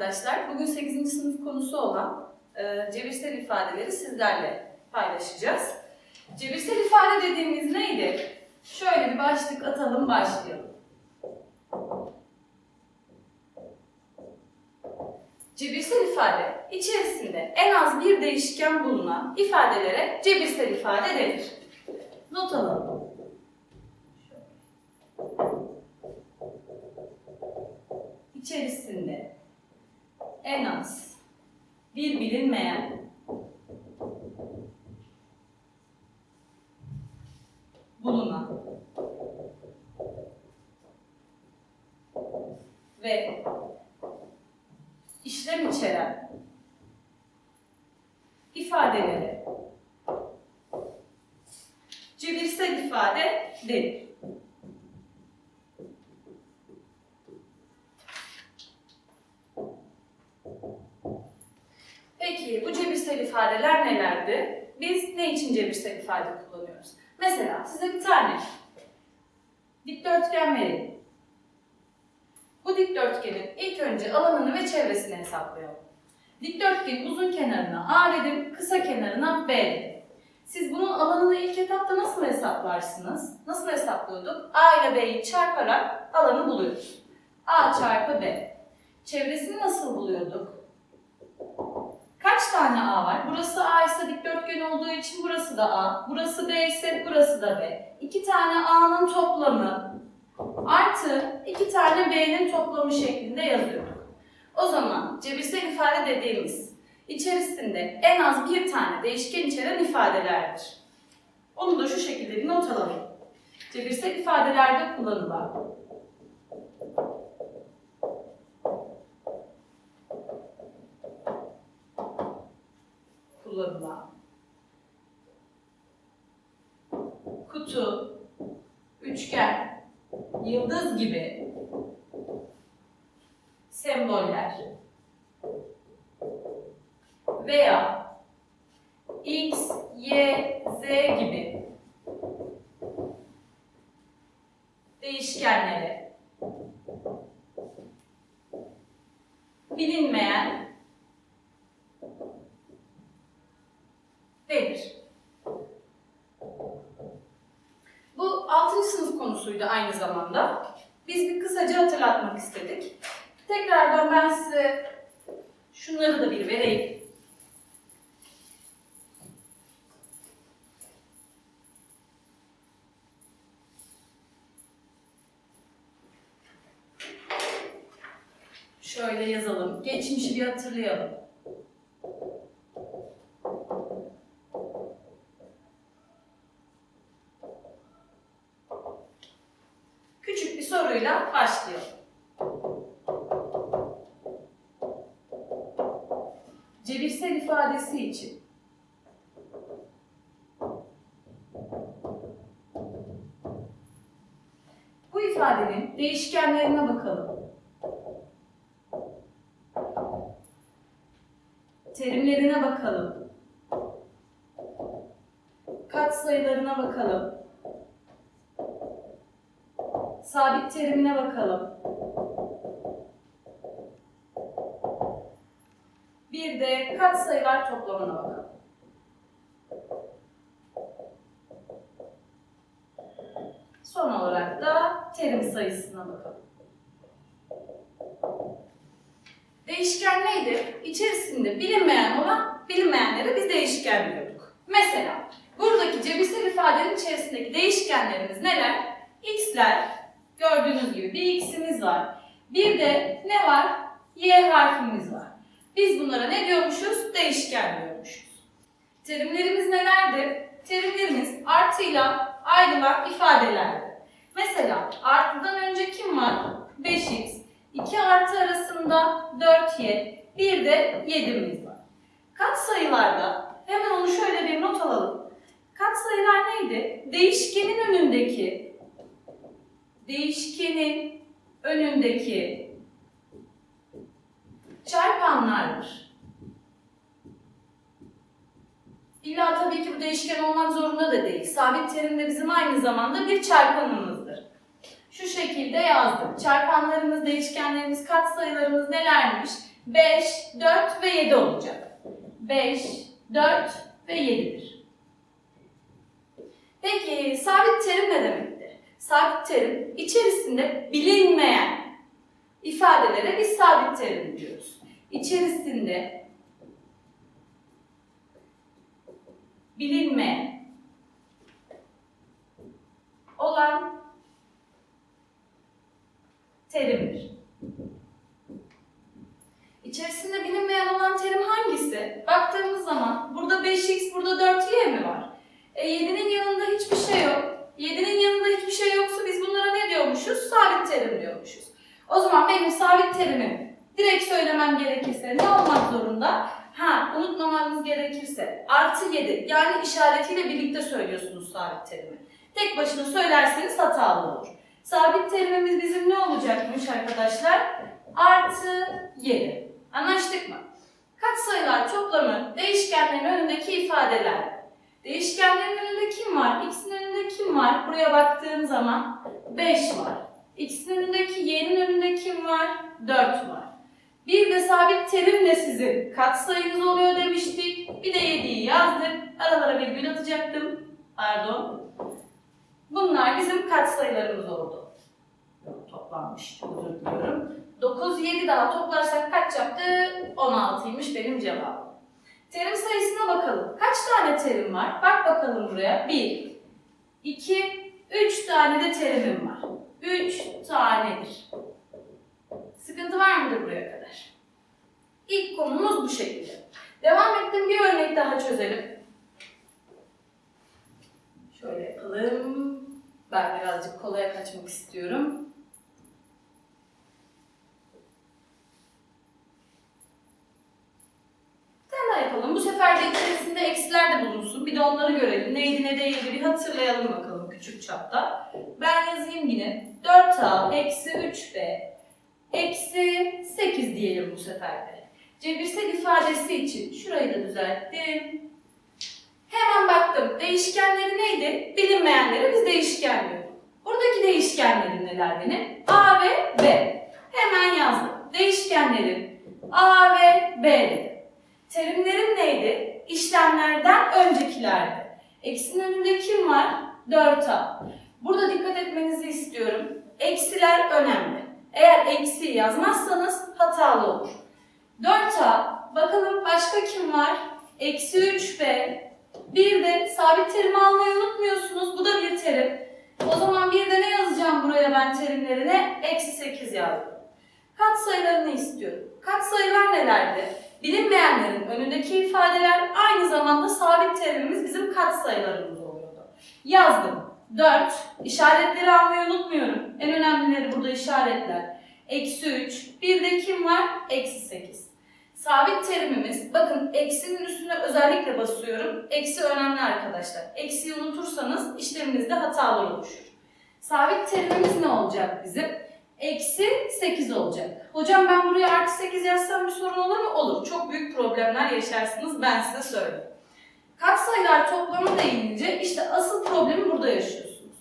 arkadaşlar. Bugün 8. sınıf konusu olan e, cebirsel ifadeleri sizlerle paylaşacağız. Cebirsel ifade dediğimiz neydi? Şöyle bir başlık atalım, başlayalım. Cebirsel ifade içerisinde en az bir değişken bulunan ifadelere cebirsel ifade denir. Not alalım. İçerisinde en az bir bilinmeyen bulunan ve işlem içeren ifadelere cebirsel ifade denir. Peki bu cebirsel ifadeler nelerdi? İçin cebirsel ifade kullanıyoruz? Mesela size bir tane dikdörtgen verelim. Bu dikdörtgenin ilk önce alanını ve çevresini hesaplayalım. Dikdörtgenin uzun kenarına A dedim, kısa kenarına B dedim. Siz bunun alanını ilk etapta nasıl hesaplarsınız? Nasıl hesaplıyorduk? A ile B'yi çarparak alanı buluyoruz. A çarpı B. Çevresini nasıl buluyorduk? Kaç tane A var? Burası A ise dikdörtgen olduğu için burası da A. Burası B ise burası da B. İki tane A'nın toplamı artı iki tane B'nin toplamı şeklinde yazıyorduk. O zaman cebirsel ifade dediğimiz içerisinde en az bir tane değişken içeren ifadelerdir. Onu da şu şekilde bir not alalım. Cebirsel ifadelerde kullanılan kullanılan kutu, üçgen, yıldız gibi semboller. Veya x, y, z gibi değişkenlere bilinmeyen denir. Bu 6. sınıf konusuydu aynı zamanda. Biz bir kısaca hatırlatmak istedik. Tekrardan ben size şunları da bir vereyim. Şöyle yazalım. Geçmişi bir hatırlayalım. Küçük bir soruyla başlayalım. Cebirsel ifadesi için bu ifadenin değişkenlerine bakalım. Terimlerine bakalım. Katsayılarına bakalım. Sabit terimine bakalım. Bir de katsayılar toplamına bakalım. Son olarak da terim sayısına bakalım. Değişken neydi? İçerisinde bilinmeyen olan bilinmeyenlere biz değişken diyorduk. Mesela buradaki cebirsel ifadenin içerisindeki değişkenlerimiz neler? X'ler, gördüğünüz gibi bir x'imiz var. Bir de ne var? Y harfimiz var. Biz bunlara ne diyormuşuz? Değişken diyormuşuz. Terimlerimiz nelerdi? Terimlerimiz artıyla ayrılan ifadelerdi. Mesela artıdan önce kim var? 5x. 2 artı arasında 4y. Bir de 7'miz var. Katsayılarda hemen onu şöyle bir not alalım. Katsayılar neydi? Değişkenin önündeki değişkenin önündeki çarpanlardır. İlla tabii ki bu değişken olmak zorunda da değil. Sabit terim de bizim aynı zamanda bir çarpanımızdır. Şu şekilde yazdım. Çarpanlarımız, değişkenlerimiz, katsayılarımız nelermiş? 5, 4 ve 7 olacak. 5, 4 ve 7'dir. Peki sabit terim ne demektir? Sabit terim içerisinde bilinmeyen ifadelere biz sabit terim diyoruz. İçerisinde bilinmeyen olan terimdir. İçerisinde bilinmeyen olan terim hangisi? Baktığımız zaman burada 5x, burada 4y mi var? E 7'nin yanında hiçbir şey yok. 7'nin yanında hiçbir şey yoksa biz bunlara ne diyormuşuz? Sabit terim diyormuşuz. O zaman benim sabit terimim direkt söylemem gerekirse ne olmak zorunda? Ha, unutmamamız gerekirse artı 7 yani işaretiyle birlikte söylüyorsunuz sabit terimi. Tek başına söylerseniz hatalı olur. Sabit terimimiz bizim ne olacakmış arkadaşlar? Artı 7. Anlaştık mı? Katsayılar toplamı değişkenlerin önündeki ifadeler. Değişkenlerin önünde kim var? X'in önünde kim var? Buraya baktığım zaman 5 var. X'in önündeki y'nin önünde kim var? 4 var. Bir de sabit terim de sizin katsayınız oluyor demiştik. Bir de 7'yi yazdık. Aralara virgül atacaktım. Pardon. Bunlar bizim katsayılarımız oldu. Toplanmış. Özür diliyorum. 9, 7 daha toplarsak kaç yaptı? 16'ymış benim cevabım. Terim sayısına bakalım. Kaç tane terim var? Bak bakalım buraya. 1, 2, 3 tane de terimim var. 3 tanedir. Sıkıntı var mıdır buraya kadar? İlk konumuz bu şekilde. Devam ettim bir örnek daha çözelim. Şöyle yapalım. Ben birazcık kolaya kaçmak istiyorum. Bir tane daha yapalım. Bu sefer de içerisinde eksiler de bulunsun. Bir de onları görelim. Neydi ne hatırlayalım bakalım küçük çapta. Ben yazayım yine. 4a eksi 3b eksi 8 diyelim bu sefer de. Cebirsel ifadesi için şurayı da düzelttim. Hemen baktım. Değişkenleri neydi? Bilinmeyenleri biz değişken diyorduk. Buradaki değişkenlerim neler benim? A ve B. Hemen yazdım. Değişkenlerim A ve B. Terimlerim neydi? İşlemlerden öncekilerdi. Eksinin önünde kim var? 4A. Burada dikkat etmenizi istiyorum. Eksiler önemli. Eğer eksi yazmazsanız hatalı olur. 4A. Bakalım başka kim var? Eksi 3B. Bir de sabit terimi almayı unutmuyorsunuz. Bu da bir terim. O zaman bir de ne yazacağım buraya ben terimlerine? Eksi 8 yazdım. Katsayılarını istiyorum. Katsayılar nelerdi? Bilinmeyenlerin önündeki ifadeler aynı zamanda sabit terimimiz bizim katsayılarımız oluyordu. Yazdım. 4. İşaretleri almayı unutmuyorum. En önemlileri burada işaretler. Eksi 3. Bir de kim var? Eksi 8. Sabit terimimiz, bakın eksinin üstüne özellikle basıyorum. Eksi önemli arkadaşlar. Eksiyi unutursanız işleminizde hatalar oluşur. Sabit terimimiz ne olacak bizim? Eksi 8 olacak. Hocam ben buraya artı 8 yazsam bir sorun olur mu? Olur. Çok büyük problemler yaşarsınız ben size söyleyeyim. Katsayılar toplamı değinince işte asıl problemi burada yaşıyorsunuz.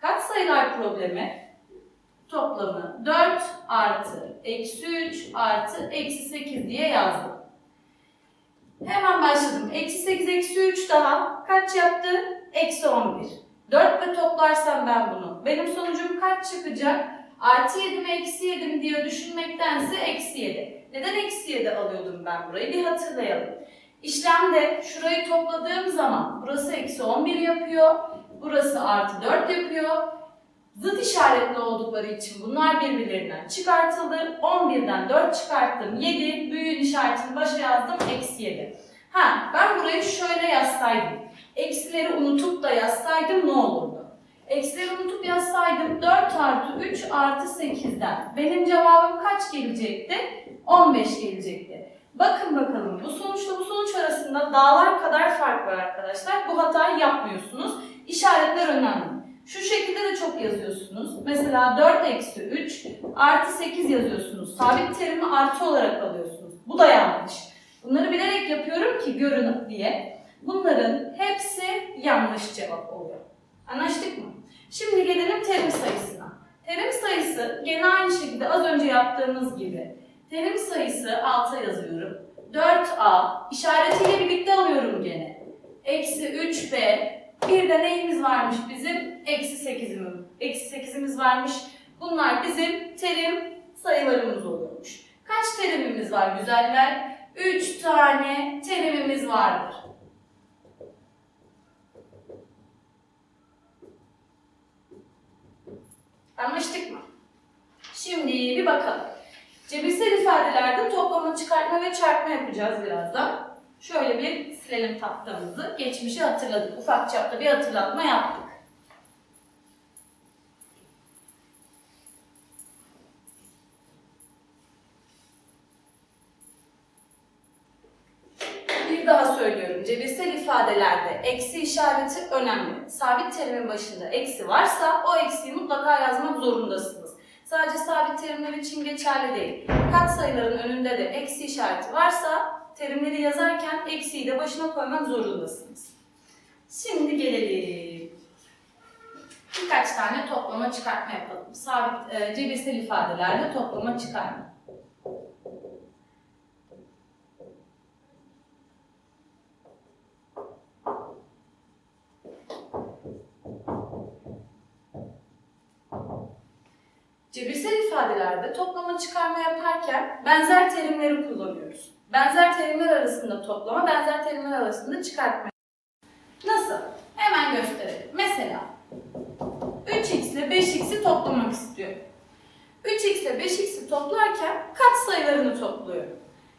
Katsayılar problemi toplamı 4 artı eksi 3 artı eksi 8 diye yazdım. Hemen başladım. Eksi 8 eksi 3 daha kaç yaptı? Eksi 11. 4 ile toplarsam ben bunu. Benim sonucum kaç çıkacak? Artı 7 mi eksi 7 mi diye düşünmektense eksi 7. Neden eksi 7 alıyordum ben burayı? Bir hatırlayalım. İşlemde şurayı topladığım zaman burası eksi 11 yapıyor. Burası artı 4 yapıyor. Zıt işaretli oldukları için bunlar birbirlerinden çıkartıldı. 11'den 4 çıkarttım. 7. Büyüğün işaretini başa yazdım. Eksi 7. Ha ben burayı şöyle yazsaydım. Eksileri unutup da yazsaydım ne olurdu? Eksileri unutup yazsaydım 4 artı 3 artı 8'den. Benim cevabım kaç gelecekti? 15 gelecekti. Bakın bakalım bu sonuçla bu sonuç arasında dağlar kadar fark var arkadaşlar. Bu hatayı yapmıyorsunuz. İşaretler önemli. Şu şekilde de çok yazıyorsunuz. Mesela 4 eksi 3 artı 8 yazıyorsunuz. Sabit terimi artı olarak alıyorsunuz. Bu da yanlış. Bunları bilerek yapıyorum ki görün diye. Bunların hepsi yanlış cevap oluyor. Anlaştık mı? Şimdi gelelim terim sayısına. Terim sayısı gene aynı şekilde az önce yaptığımız gibi. Terim sayısı alta yazıyorum. 4a işaretiyle birlikte alıyorum gene. Eksi 3b. Bir de neyimiz varmış bizim? Eksi 8'imiz. Eksi 8'imiz varmış. Bunlar bizim terim sayılarımız oluyormuş. Kaç terimimiz var güzeller? 3 tane terimimiz vardır. Anlaştık mı? Şimdi bir bakalım. Cebirsel ifadelerde toplama, çıkartma ve çarpma yapacağız birazdan. Şöyle bir silelim tahtamızı. Geçmişi hatırladık. Ufak çapta bir hatırlatma yaptık. Bir daha söylüyorum. Cebirsel ifadelerde eksi işareti önemli. Sabit terimin başında eksi varsa o eksiyi mutlaka yazmak zorundasınız. Sadece sabit terimler için geçerli değil. Katsayıların önünde de eksi işareti varsa terimleri yazarken eksiyi de başına koymak zorundasınız. Şimdi gelelim. Birkaç tane toplama çıkartma yapalım. Sabit e, cebirsel ifadelerde toplama çıkarma. Cebirsel ifadelerde toplama çıkarma yaparken benzer terimleri kullanıyoruz. Benzer terimler arasında toplama, benzer terimler arasında çıkartma. Nasıl? Hemen gösterelim. Mesela 3x ile 5x'i toplamak istiyorum. 3x ile 5x'i toplarken katsayılarını topluyorum.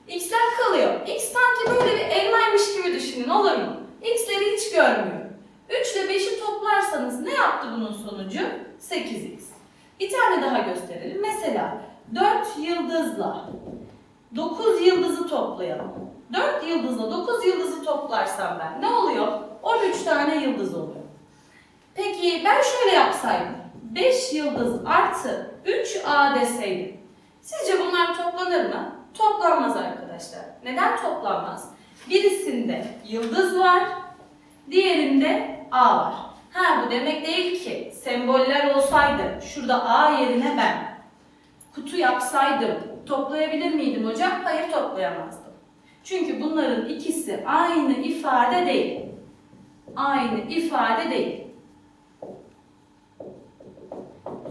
x'ler kalıyor. x sanki böyle bir elmaymış gibi düşünün olur mu? x'leri hiç görmüyorum. 3 ile 5'i toplarsanız ne yaptı bunun sonucu? 8x. Bir tane daha gösterelim. Mesela 4 yıldızla 9 yıldızı toplayalım. 4 yıldızla 9 yıldızı toplarsam ben ne oluyor? 13 tane yıldız oluyor. Peki ben şöyle yapsaydım. 5 yıldız artı 3A deseydim. Sizce bunlar toplanır mı? Toplanmaz arkadaşlar. Neden toplanmaz? Birisinde yıldız var, diğerinde A var. Ha bu demek değil ki semboller olsaydı şurada A yerine ben kutu yapsaydım toplayabilir miydim hocam? Hayır toplayamazdım. Çünkü bunların ikisi aynı ifade değil. Aynı ifade değil.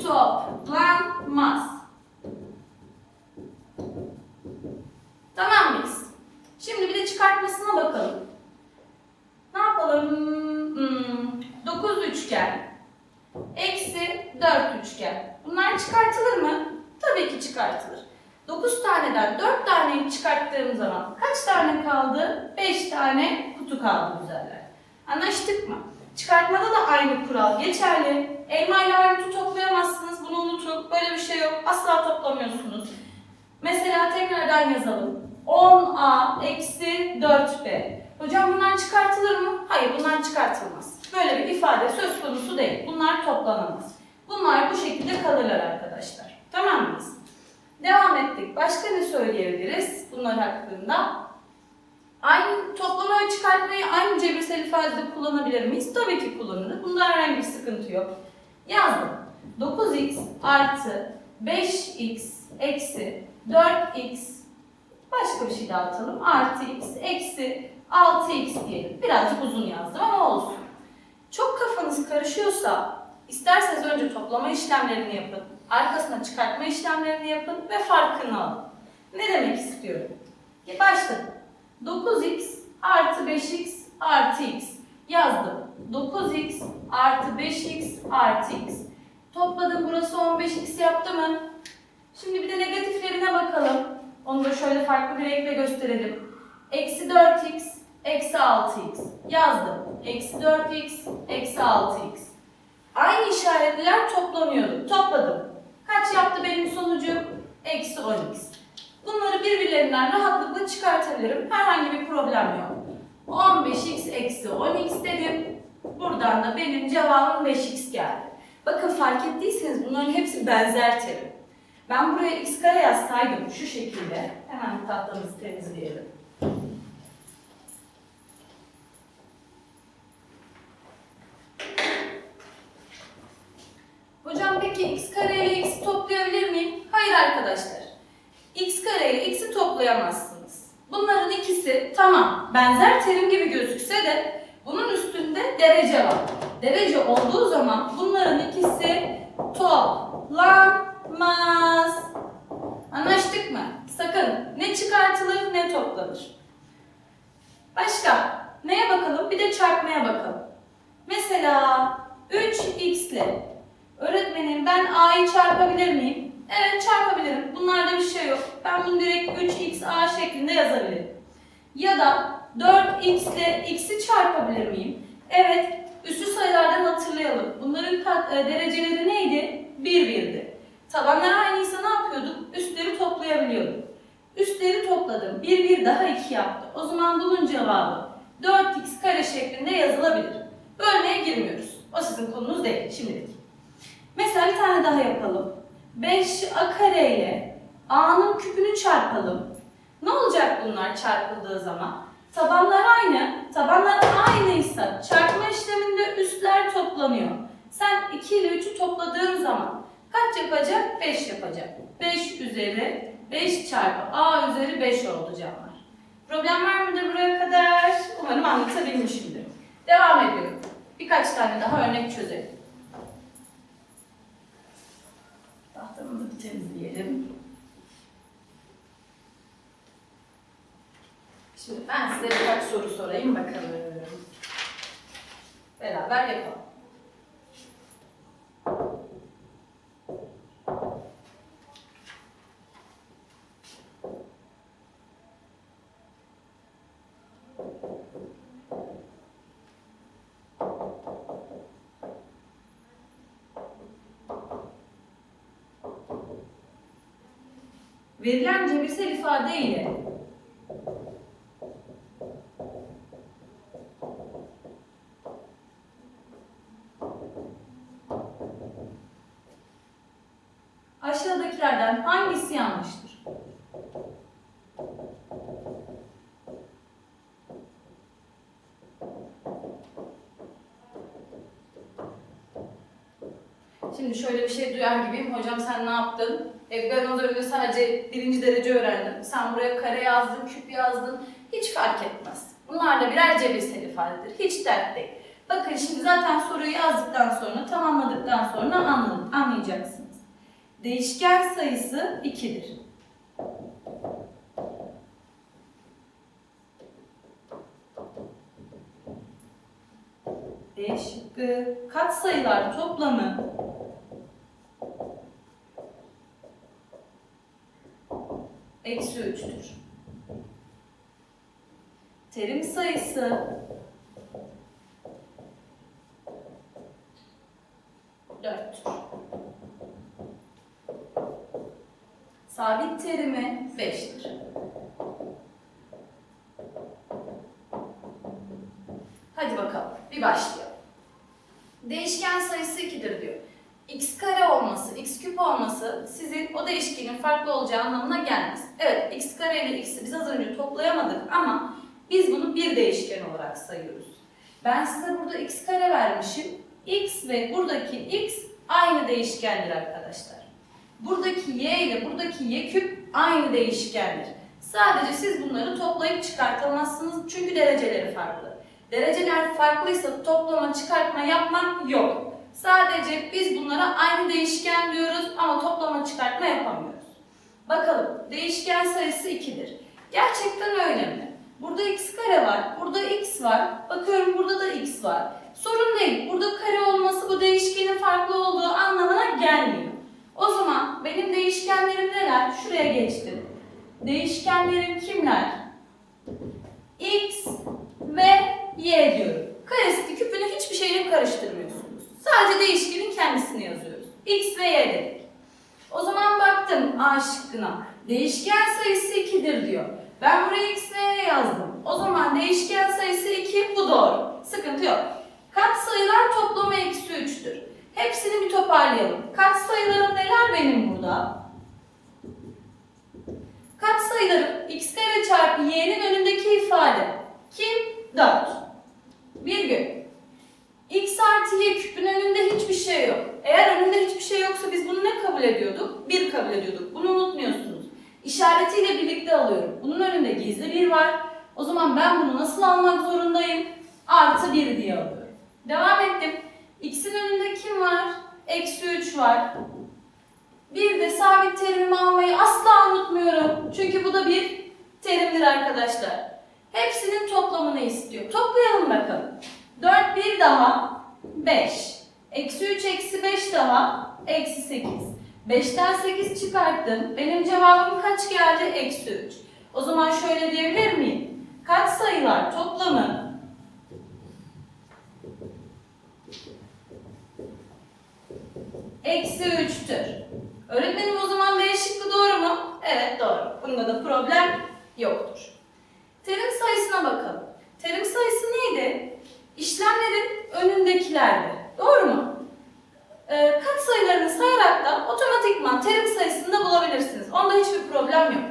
Toplanmaz. Tamam mıyız? Şimdi bir de çıkartmasına bakalım. Ne yapalım? Hmm, 9 üçgen eksi 4 üçgen. Bunlar çıkartılır mı? Tabii ki çıkartılır. 9 taneden 4 taneyi çıkarttığım zaman kaç tane kaldı? 5 tane kutu kaldı güzeller. Anlaştık mı? Çıkartmada da aynı kural geçerli. Elma ile armutu toplayamazsınız. Bunu unutun. Böyle bir şey yok. Asla toplamıyorsunuz. Mesela tekrardan yazalım. 10a eksi 4b. Hocam bunlar çıkartılır mı? Hayır bunlar çıkartılmaz. Böyle bir ifade söz konusu değil. Bunlar toplanamaz. Bunlar bu şekilde kalırlar arkadaşlar. Tamam mıyız? Devam ettik. Başka ne söyleyebiliriz bunlar hakkında? Aynı toplama ve çıkartmayı aynı cebirsel ifadede kullanabilir miyiz? Tabii ki kullanılır. Bunda herhangi bir sıkıntı yok. Yazdım. 9x artı 5x eksi 4x başka bir şey daha atalım. Artı x eksi 6x diyelim. Birazcık uzun yazdım ama olsun. Çok kafanız karışıyorsa isterseniz önce toplama işlemlerini yapın. Arkasına çıkartma işlemlerini yapın ve farkını alın. Ne demek istiyorum? Başladım. 9x artı 5x artı x yazdım. 9x artı 5x artı x. Topladım burası 15x yaptı mı? Şimdi bir de negatiflerine bakalım. Onu da şöyle farklı bir renkle gösterelim. Eksi 4x eksi 6x yazdım. Eksi 4x eksi 6x. Aynı işaretler toplanıyordu. Topladım. Kaç yaptı benim sonucum? Eksi 10x. Bunları birbirlerinden rahatlıkla çıkartabilirim. Herhangi bir problem yok. 15x eksi 10x dedim. Buradan da benim cevabım 5x geldi. Bakın fark ettiyseniz bunların hepsi benzer terim. Ben buraya x kare yazsaydım şu şekilde. Hemen tahtamızı temizleyelim. Hocam peki x kare ile x toplayabilir miyim? Hayır arkadaşlar. x kare ile toplayamazsınız. Bunların ikisi tamam benzer terim gibi gözükse de bunun üstünde derece var. Derece olduğu zaman bunların ikisi toplanmaz. Mı? Sakın ne çıkartılır ne toplanır. Başka? Neye bakalım? Bir de çarpmaya bakalım. Mesela 3x ile öğretmenim ben a'yı çarpabilir miyim? Evet çarpabilirim. Bunlarda bir şey yok. Ben bunu direkt 3xa şeklinde yazabilirim. Ya da 4x ile x'i çarpabilir miyim? Evet. Üstü sayılardan hatırlayalım. Bunların kat, e, dereceleri neydi? 1 1'di. Tabanlar aynıysa ne yapıyorduk? Üstleri toplayabiliyorduk. Üstleri topladım. 1 1 daha 2 yaptı. O zaman bunun cevabı 4x kare şeklinde yazılabilir. Bölmeye girmiyoruz. O sizin konunuz değil şimdilik. Mesela bir tane daha yapalım. 5a kare ile a'nın küpünü çarpalım. Ne olacak bunlar çarpıldığı zaman? Tabanlar aynı. Tabanlar aynıysa çarpma işleminde üstler toplanıyor. Sen 2 ile 3'ü topladığın zaman kaç yapacak? 5 yapacak. 5 üzeri 5 çarpı a üzeri 5 oldu canlar. Problem var mıdır buraya kadar? Umarım anlatabilmişimdir. Devam ediyorum. Birkaç tane daha örnek çözelim. Tahtamızı bir temizleyelim. Şimdi ben size birkaç soru sorayım bakalım. Beraber yapalım. Verilen cebirsel ifade ile aşağıdakilerden hangisi yanlıştır? Şimdi duyar gibiyim. Hocam sen ne yaptın? E, az önce sadece birinci derece öğrendim. Sen buraya kare yazdın, küp yazdın. Hiç fark etmez. Bunlar da birer cebirsel ifadedir. Hiç dert değil. Bakın şimdi zaten soruyu yazdıktan sonra, tamamladıktan sonra anladın, anlayacaksınız. Değişken sayısı 2'dir. D şıkkı. Katsayılar toplamı eksi 3'tür. Terim sayısı 4'tür. Sabit terimi 5'tir. Hadi bakalım bir başlayalım. Değişken sayısı 2'dir diyor. X kare olması, x küp olması sizin o değişkenin farklı olacağı anlamına gelmez. Evet x kare ile x'i biz az önce toplayamadık ama biz bunu bir değişken olarak sayıyoruz. Ben size burada x kare vermişim. x ve buradaki x aynı değişkendir arkadaşlar. Buradaki y ile buradaki y küp aynı değişkendir. Sadece siz bunları toplayıp çıkartamazsınız çünkü dereceleri farklı. Dereceler farklıysa toplama çıkartma yapmak yok. Sadece biz bunlara aynı değişken diyoruz ama toplama çıkartma yapamıyoruz. Bakalım değişken sayısı 2'dir. Gerçekten öyle mi? Burada x kare var, burada x var. Bakıyorum burada da x var. Sorun değil. Burada kare olması bu değişkenin farklı olduğu anlamına gelmiyor. O zaman benim değişkenlerim neler? Şuraya geçtim. Değişkenlerim kimler? X ve Y diyorum. Karesini küpünü hiçbir şeyle karıştırmıyorsunuz. Sadece değişkenin kendisini yazıyoruz. X ve Y dedik. O zaman baktım A şıkkına. Değişken sayısı 2'dir diyor. Ben buraya X ve Y yazdım. O zaman değişken sayısı 2 bu doğru. Sıkıntı yok. Katsayılar toplamı eksi 3'tür. Hepsini bir toparlayalım. Katsayılarım neler benim burada? Katsayılarım x kare çarpı y'nin önündeki ifade. Kim? 4. Virgül. X artı y küpün önünde hiçbir şey yok. Eğer önünde hiçbir şey yoksa biz bunu ne kabul ediyorduk? 1 kabul ediyorduk. Bunu unutmuyorsunuz. işaretiyle birlikte alıyorum. Bunun önünde gizli bir var. O zaman ben bunu nasıl almak zorundayım? Artı 1 diye alıyorum. Devam ettim. X'in önünde kim var? Eksi 3 var. Bir de sabit terimimi almayı asla unutmuyorum. Çünkü bu da bir terimdir arkadaşlar. Hepsinin toplamını istiyor. Toplayalım bakalım. 4 bir daha 5. Eksi 3 eksi 5 daha eksi 8. 5'ten 8 çıkarttım. Benim cevabım kaç geldi? Eksi 3. O zaman şöyle diyebilir miyim? Kaç sayılar toplamı eksi 3'tür. Öğretmenim o zaman B şıkkı doğru mu? Evet doğru. Bunda da problem yoktur. Terim sayısına bakalım. Terim sayısı neydi? İşlemlerin önündekilerdi. Doğru mu? Ee, kat sayılarını sayarak da otomatikman terim sayısını da bulabilirsiniz. Onda hiçbir problem yok.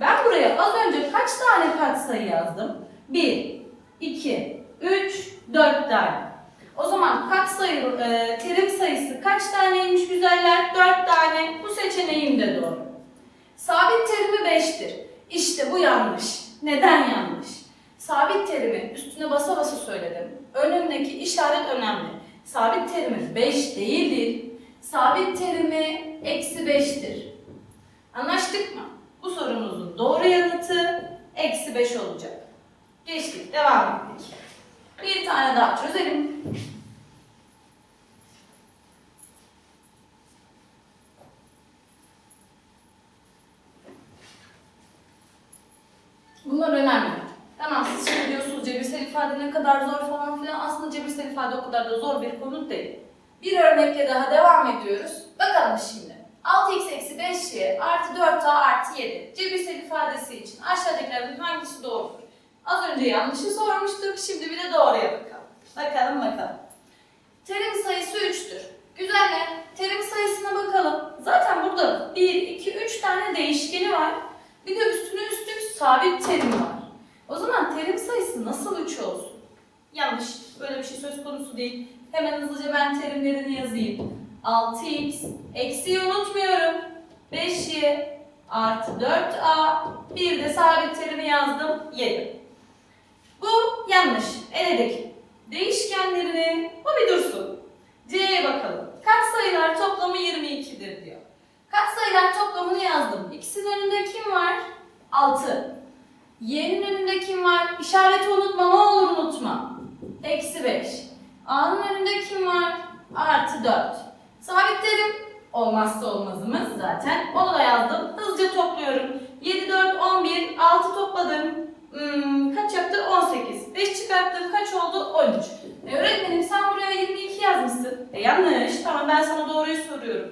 Ben buraya az önce kaç tane kat sayı yazdım? 1, 2, 3, 4 tane. O zaman kat sayı, e, terim sayısı kaç taneymiş güzeller? 4 tane. Bu seçeneğim de doğru. Sabit terimi 5'tir. İşte bu yanlış. Neden yanlış? Sabit terimi üstüne basa basa söyledim. Önündeki işaret önemli. Sabit terimi 5 değildir. Sabit terimi eksi 5'tir. Anlaştık mı? Bu sorumuzun doğru yanıtı eksi 5 olacak. Geçtik, devam ettik. Bir tane daha çözelim. Bunlar önemli. Tamam siz şimdi diyorsunuz cebirsel ifade ne kadar zor falan filan. Aslında cebirsel ifade o kadar da zor bir konu değil. Bir örnekle daha devam ediyoruz. Bakalım şimdi. 6x eksi 5y artı 4a artı 7. Cebirsel ifadesi için aşağıdakilerden hangisi doğrudur? Az önce yanlışı sormuştuk. Şimdi bir de doğruya bakalım bakalım. Terim sayısı 3'tür. Güzel Terim sayısına bakalım. Zaten burada 1, 2, 3 tane değişkeni var. Bir de üstüne üstlük sabit terim var. O zaman terim sayısı nasıl 3 olsun? Yanlış. Böyle bir şey söz konusu değil. Hızlıca ben terimlerini yazayım. 6x, eksiği unutmuyorum. 5y artı 4a, bir de sabit terimi yazdım 7. Bu yanlış. Eledik. Değişkenlerini, bu bir dursun. C'ye bakalım. Kaç sayılar toplamı 22'dir diyor. Kaç sayılar toplamını yazdım. İkisinin önünde kim var? 6. Y'nin önünde kim var? İşareti unutma. Ne olur unutma. Eksi 5. A'nın önünde kim var? Artı 4. Sabitlerim olmazsa olmazımız zaten. Onu da yazdım. Hızlıca topluyorum. 7, 4, 11. 6 topladım. Hmm, kaç yaptı? 18. 5 çıkarttım. Kaç oldu? 13. E öğretmenim sen buraya 22 yazmışsın. E yanlış. Tamam ben sana doğruyu soruyorum.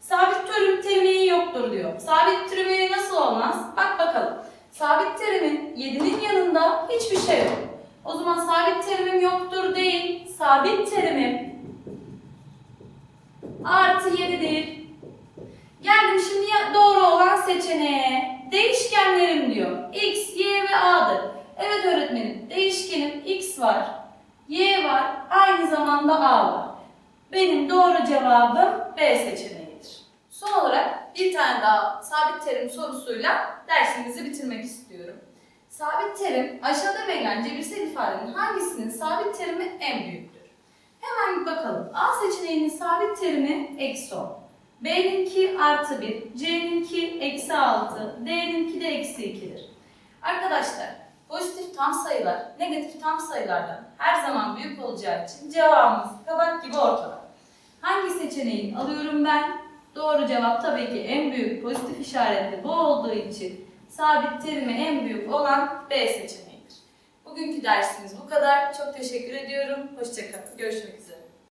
Sabit terim terimi yoktur diyor. Sabit terimi nasıl olmaz? Bak bakalım. Sabit terimin 7'nin yanında hiçbir şey yok. O zaman sabit terimim yoktur değil. Sabit terimim artı 7'dir. Geldim şimdi doğru olan seçeneğe. Değişkenlerim diyor. X, Y ve A'dır. Evet öğretmenim. Değişkenim X var. Y var. Aynı zamanda A var. Benim doğru cevabım B seçeneğidir. Son olarak bir tane daha sabit terim sorusuyla dersimizi bitirmek istiyorum. Sabit terim aşağıda verilen cebirsel ifadenin hangisinin sabit terimi en büyüktür? Hemen bir bakalım. A seçeneğinin sabit terimi eksi 10. B'ninki artı 1, C'ninki eksi 6, D'ninki de eksi 2'dir. Arkadaşlar pozitif tam sayılar negatif tam sayılardan her zaman büyük olacağı için cevabımız kabak gibi ortada. Hangi seçeneği alıyorum ben? Doğru cevap tabii ki en büyük pozitif işaretli bu olduğu için sabit terimi en büyük olan B seçeneğidir. Bugünkü dersimiz bu kadar. Çok teşekkür ediyorum. Hoşçakalın. Görüşmek üzere.